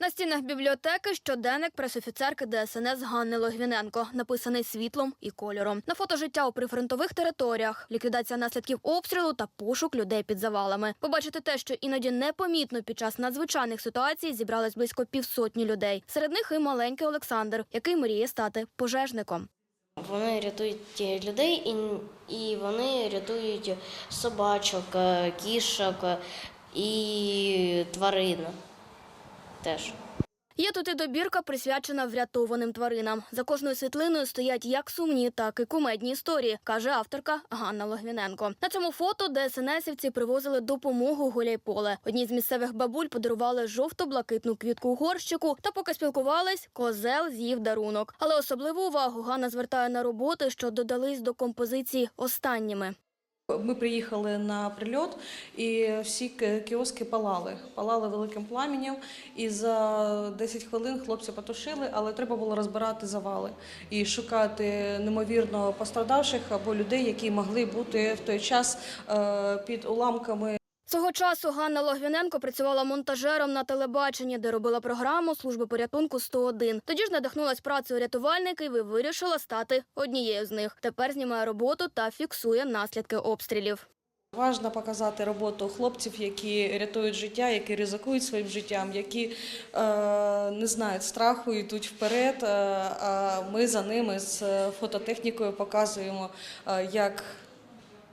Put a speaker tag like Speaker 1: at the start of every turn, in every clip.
Speaker 1: На стінах бібліотеки щоденник пресофіцерки ДСНС Ганни Логвіненко, написаний світлом і кольором. На фото життя у прифронтових територіях, ліквідація наслідків обстрілу та пошук людей під завалами. Побачити те, що іноді непомітно під час надзвичайних ситуацій зібралось близько півсотні людей. Серед них і маленький Олександр, який мріє стати пожежником.
Speaker 2: Вони рятують людей і, вони рятують собачок, е, кішок е, і тварин теж.
Speaker 1: Є тут і добірка, присвячена врятованим тваринам. За кожною світлиною стоять як сумні, так і кумедні історії, каже авторка Ганна Логвіненко. На цьому фото ДСНСівці привозили допомогу Гуляйполе. Одній з місцевих бабуль подарували жовто-блакитну квітку горщику. Та поки спілкувались, козел з'їв дарунок. Але особливу увагу Ганна звертає на роботи, що додались до композиції останніми.
Speaker 3: Ми приїхали на прильот, і всі кіоски палали. Палали великим пламенем. І за 10 хвилин хлопці потушили, але треба було розбирати завали і шукати немовірно пострадавших або людей, які могли бути в той час е, під уламками
Speaker 1: Свого часу Ганна Логвіненко працювала монтажером на телебаченні, де робила програму служби порятунку 101. Тоді ж надихнулась працею рятувальників і вирішила стати однією з них. Тепер знімає роботу та фіксує наслідки обстрілів.
Speaker 3: Важно показати роботу хлопців, які рятують життя, які ризикують своїм життям, які е, не знають страху, йдуть вперед. Е, а ми за ними з фототехнікою показуємо, е, як,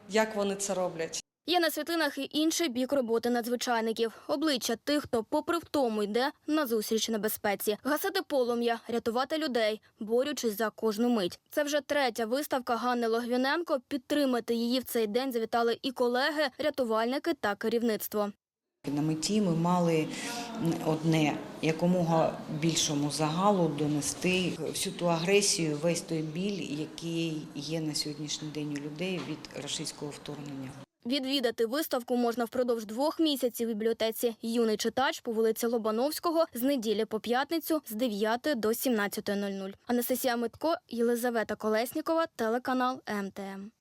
Speaker 3: як вони це роблять.
Speaker 1: Є на світлинах і інший бік роботи надзвичайників. Обличчя тих, хто попри втому йде на зустріч небезпеці. Гасити полум'я, рятувати людей, борючись за кожну мить. Це вже третя виставка Ганни Логвіненко. Підтримати її в цей день завітали і колеги, рятувальники та керівництво.
Speaker 4: На меті ми мали одне якомога більшому загалу донести всю ту агресію, весь той біль, який є на сьогоднішній день у людей від російського вторгнення.
Speaker 1: Відвідати виставку можна впродовж двох місяців в бібліотеці Юний читач по вулиці Лобановського з неділі по п'ятницю з 9 до 17.00. Анастасія Митко, Єлизавета Колеснікова, телеканал МТМ.